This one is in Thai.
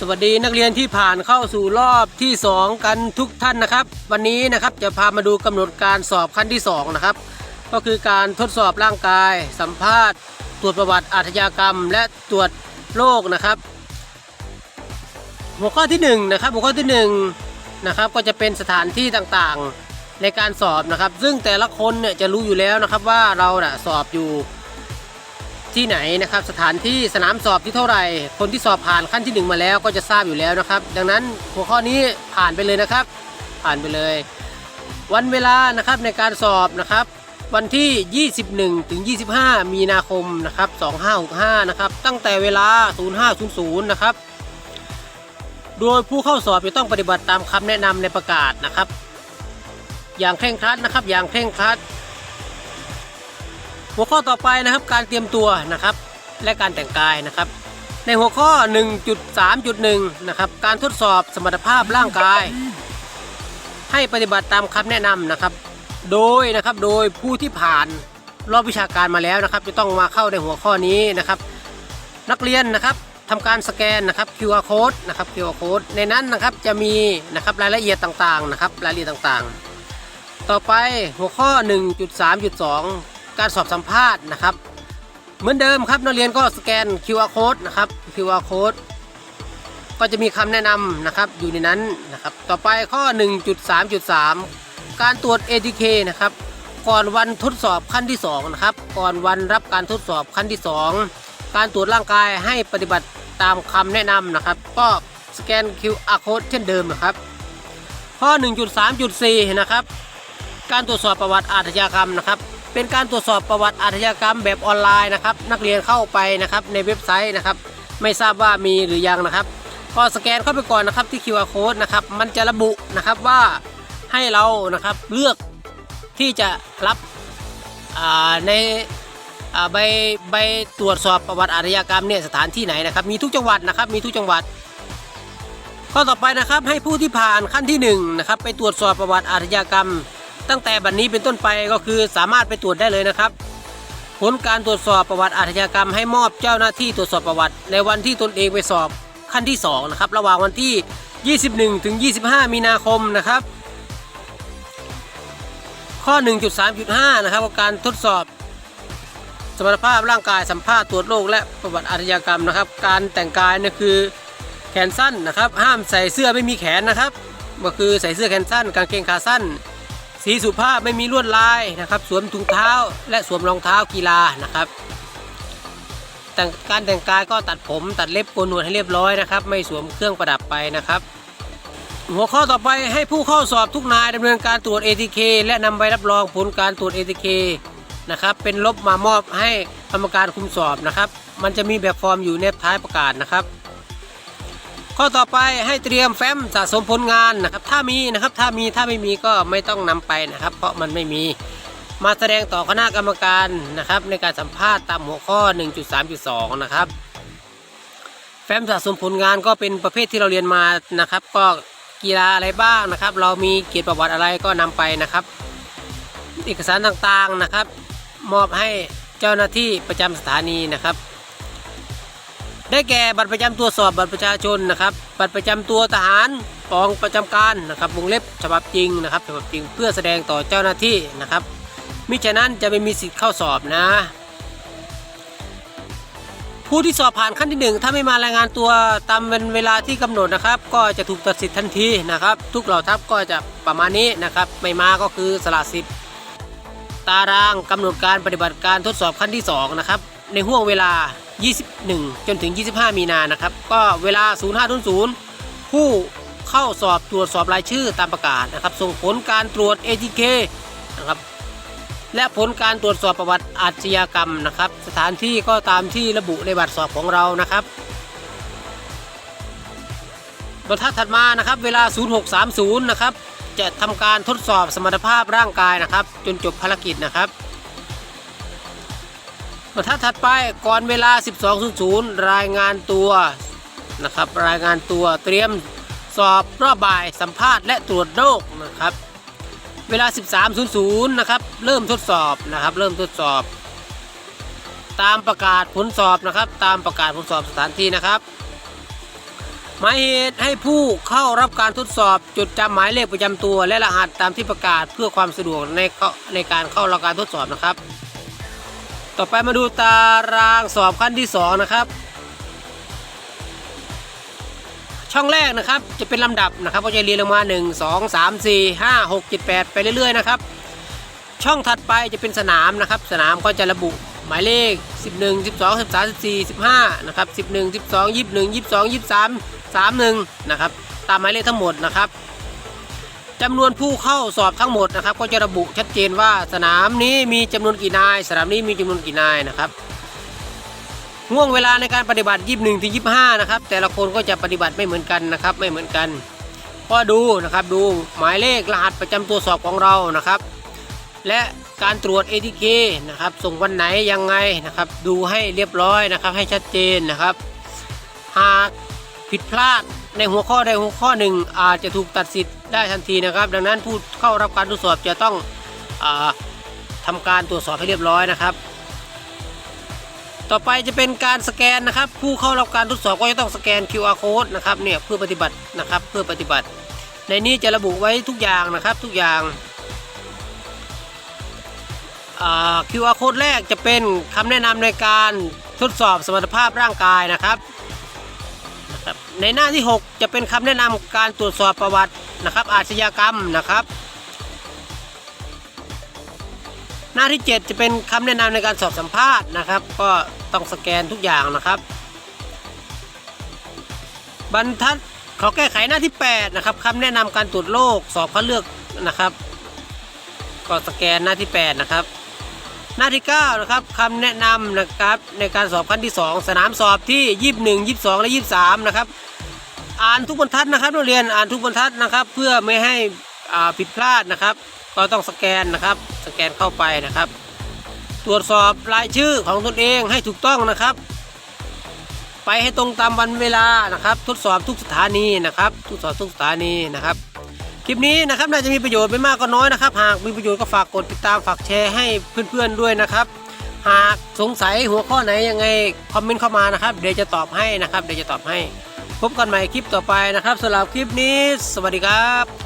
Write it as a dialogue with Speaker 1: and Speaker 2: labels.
Speaker 1: สวัสดีนักเรียนที่ผ่านเข้าสู่รอบที่ 2 กันทุกท่านนะครับ วันนี้นะครับจะพามาดูกำหนดการสอบขั้นที่ 2 นะครับ ก็คือการทดสอบร่างกาย สัมภาษณ์ ตรวจประวัติอาชญากรรม และตรวจโรคนะครับ หัวข้อที่1นะครับหัวข้อที่1นะครับก็จะเป็นสถานที่ต่างๆในการสอบนะครับ ซึ่งแต่ละคนเนี่ยจะรู้อยู่แล้วนะครับว่าเราน่ะสอบอยู่ ที่ไหนนะครับสถานที่สนามสอบที่เท่าไหร่ คนที่สอบผ่านขั้นที่ 1 มาแล้วก็จะทราบอยู่แล้วนะครับ ดังนั้นหัวข้อนี้ผ่านไปเลยนะครับ ผ่านไปเลย วันเวลานะครับในการสอบนะครับ วันที่ 21ถึง25 มีนาคมนะครับ2565นะครับตั้งแต่เวลา 0500นะครับโดยผู้เข้าสอบจะต้องปฏิบัติตามคำแนะนำในประกาศนะครับ อย่างเคร่งครัดนะครับ อย่างเคร่งครัด หัวข้อต่อไปนะครับการเตรียมตัวนะครับ และการแต่งกายนะครับ ในหัวข้อ 1.3.1 นะครับ การทดสอบสมรรถภาพร่างกาย ให้ปฏิบัติตามคำแนะนำนะครับ โดยนะครับโดยผู้ที่ผ่านรอบวิชาการมาแล้วนะครับ จะต้องมาเข้าในหัวข้อนี้นะครับ นักเรียนนะครับทำการสแกนนะครับ QR code นะครับ QR code ในนั้นนะครับจะมีนะครับรายละเอียดต่างๆนะครับรายละเอียดต่างๆ ต่อไปหัวข้อ 1.3.2 การสอบสัมภาษณ์นะครับ เหมือนเดิมครับนักเรียนก็สแกน QR code นะครับ QR code ก็จะมีคำแนะนำนะครับอยู่ในนั้นนะครับ ต่อไปข้อ 1.3.3 การตรวจ ATK นะครับ ก่อนวันทดสอบขั้นที่2นะครับ ก่อนวันรับการทดสอบขั้นที่ 2 การตรวจร่างกายให้ปฏิบัติตามคำแนะนำนะครับ ก็สแกน QR code เช่นเดิมนะครับ ข้อ 1.3.4 นะครับ การตรวจสอบประวัติอาชญากรรมนะครับ เป็นการตรวจสอบประวัติอาชญากรรมแบบออนไลน์นะครับนักเรียนเข้าไปนะครับในเว็บไซต์นะครับ ไม่ทราบว่ามีหรือยังนะครับ ก็สแกนเข้าไปก่อนนะครับที่ QR code นะครับมันจะระบุนะครับว่าให้เรานะครับเลือกที่จะรับในใบใบตรวจสอบประวัติอาชญากรรมเนี่ยสถานที่ไหนนะครับมีทุกจังหวัดนะครับมีทุกจังหวัดข้อต่อไปนะครับให้ผู้ที่ผ่านขั้นที่หนึ่งนะครับไปตรวจสอบประวัติอาชญากรรม ตั้งแต่บัดนนี้เป็นต้นไปก็คือสามารถไปตรวจได้เลยนะครับ ผลการตรวจสอบประวัติอาชญากรรมให้มอบเจ้าหน้าที่ตรวจสอบประวัติ ในวันที่ตนเองไปสอบขั้นที่2นะครับระหว่างวันที่ 21 ถึง 25 มีนาคมนะครับ ข้อ 1.3.5 นะครับการทดสอบ สมรรถภาพร่างกายสัมภาษณ์ตรวจโรคและประวัติอาชญากรรมนะครับ การแต่งกายเนี่ยคือแขนสั้นนะครับ ห้ามใส่เสื้อไม่มีแขนนะครับก็คือใส่เสื้อแขนสั้น กางเกงขาสั้น สีสุภาพไม่มีลวดลายนะครับ สวมถุงเท้าและสวมรองเท้ากีฬานะครับแต่งการแต่งกายก็ตัดผมตัดเล็บโกนหนวดให้เรียบร้อยนะครับ ไม่สวมเครื่องประดับไปนะครับ หัวข้อต่อไปให้ผู้เข้าสอบทุกนายดำเนินการตรวจ ATK และนำใบรับรองผลการตรวจ ATK นะครับเป็นลบมามอบให้กรรมการคุมสอบนะครับ มันจะมีแบบฟอร์มอยู่ในท้ายประกาศนะครับ ข้อต่อไปให้เตรียมแฟ้มสะสมผลงานนะครับ ถ้ามีนะครับ ถ้ามีถ้าไม่มีก็ไม่ต้องนำไปนะครับ เพราะมันไม่มีมาแสดงต่อคณะกรรมการนะครับ ในการสัมภาษณ์ตามหัวข้อ 1.3.2 นะครับ แฟ้มสะสมผลงานก็เป็นประเภทที่เราเรียนมานะครับ ก็กีฬาอะไรบ้างนะครับ เรามีเกียรติประวัติอะไรก็นำไปนะครับ เอกสารต่างๆนะครับ มอบให้เจ้าหน้าที่ประจำสถานีนะครับ ได้แก่บัตรประจำตัวสอบบัตรประชาชนนะครับ บัตรประจำตัวทหารกองประจำการนะครับวงเล็บฉบับจริงนะครับฉบับจริงเพื่อแสดงต่อเจ้าหน้าที่นะครับมิฉะนั้นจะไม่มีสิทธิ์เข้าสอบนะ ผู้ที่สอบผ่านขั้นที่หนึ่งถ้าไม่มารายงานตัวตามเวลาที่กำหนดนะครับ ก็จะถูกตัดสิทธิ์ทันทีนะครับ ทุกเหล่าทัพก็จะประมาณนี้นะครับ ไม่มาก็คือสละสิทธิ์ตารางกำหนดการปฏิบัติการทดสอบขั้นที่2นะครับในห่วงเวลา 21 จนถึง 25 มีนานะครับ ก็เวลา 0500ผู้เข้าสอบตรวจสอบรายชื่อตามประกาศนะครับ ส่งผลการตรวจ ATK นะครับ และผลการตรวจสอบประวัติอาชญากรรมนะครับ สถานที่ก็ตามที่ระบุในบัตรสอบของเรานะครับบรรทัดถัดมานะครับ เวลา 0630 นะครับ จะทำการทดสอบสมรรถภาพร่างกายนะครับ จนจบภารกิจนะครับ บรรทัดถัดไปก่อนเวลา 12.00 รายงานตัวนะครับ รายงานตัวเตรียมสอบรอบบ่ายสัมภาษณ์และตรวจโรคนะครับ เวลา 13.00 นะครับ เริ่มทดสอบนะครับ เริ่มทดสอบ ตามประกาศผลสอบนะครับ ตามประกาศผลสอบสถานที่นะครับ หมายเหตุให้ผู้เข้ารับการทดสอบจดจำหมายเลขประจำตัว และรหัสตามที่ประกาศเพื่อความสะดวกในในการเข้ารับการทดสอบนะครับ ต่อไปมาดูตารางสอบขั้นที่ 2 นะครับ ช่องแรกนะครับจะเป็นลำดับนะครับก็จะเรียงลงมา 1 2 3 4 5 6 7 8 ไปเรื่อยๆนะครับ ช่องถัดไปจะเป็นสนามนะครับ สนามก็จะระบุหมายเลข 11 12 13 14 15นะครับ11 12 21 22 23 31นะครับตามหมายเลขทั้งหมดนะครับ จำนวนผู้เข้าสอบทั้งหมดนะครับ ก็จะระบุชัดเจนว่าสนามนี้มีจำนวนกี่นาย สนามนี้มีจำนวนกี่นายนะครับห่วงเวลาในการปฏิบัติ 21ถึง25 นะครับ แต่ละคนก็จะปฏิบัติไม่เหมือนกันนะครับ ไม่เหมือนกัน ก็ดูนะครับดูหมายเลขรหัสประจำตัวสอบของเรานะครับ และการตรวจ ATK นะครับ ส่งวันไหนยังไงนะครับ ดูให้เรียบร้อยนะครับให้ชัดเจนนะครับ หากผิดพลาด ในหัวข้อใดหัวข้อหนึ่งอาจจะถูกตัดสิทธิ์ได้ทันทีนะครับ ดังนั้นผู้เข้ารับการทดสอบจะต้องอาทำการตรวจสอบให้เรียบร้อยนะครับ ต่อไปจะเป็นการสแกนนะครับ ผู้เข้ารับการทดสอบก็จะต้องสแกน QR code นะครับเนี่ยเพื่อปฏิบัตินะครับเพื่อปฏิบัติ ในนี้จะระบุไว้ทุกอย่างนะครับทุกอย่างอ่า QR code แรกจะเป็นคำแนะนำในการทดสอบสมรรถภาพร่างกายนะครับ ในหน้าที่ 6 จะเป็นคำแนะนำการตรวจสอบประวัตินะครับ อาชญากรรมนะครับ หน้าที่ 7 จะเป็นคำแนะนำในการสอบสัมภาษณ์นะครับ ก็ต้องสแกนทุกอย่างนะครับ บรรทัดขอแก้ไขหน้าที่ 8 นะครับคำแนะนำการตรวจโรคสอบคัดเลือกนะครับ ก็สแกนหน้าที่ 8 นะครับ หน้าที่ 9 นะครับคำแนะนำนะครับในการสอบขั้นที่ 2 สนามสอบที่ 21 22 และ 23 นะครับ อ่านทุกบรรทัดนะครับนักเรียนอ่านทุกบรรทัดนะครับ เพื่อไม่ให้ผิดพลาดนะครับ ก็ต้องสแกนนะครับ สแกนเข้าไปนะครับ ตรวจสอบรายชื่อของตนเองให้ถูกต้องนะครับ ไปให้ตรงตามวันเวลานะครับ ทดสอบทุกสถานีนะครับ ทดสอบทุกสถานีนะครับ คลิปนี้นะครับน่าจะมีประโยชน์ไม่มากก็น้อยนะครับ หากมีประโยชน์ก็ฝากกดติดตามฝากแชร์ให้เพื่อนๆด้วยนะครับ หากสงสัยหัวข้อไหนยังไงคอมเมนต์เข้ามานะครับ เดี๋ยวจะตอบให้นะครับ เดี๋ยวจะตอบให้ พบกันใหม่คลิปต่อไปนะครับสำหรับคลิปนี้ สวัสดีครับ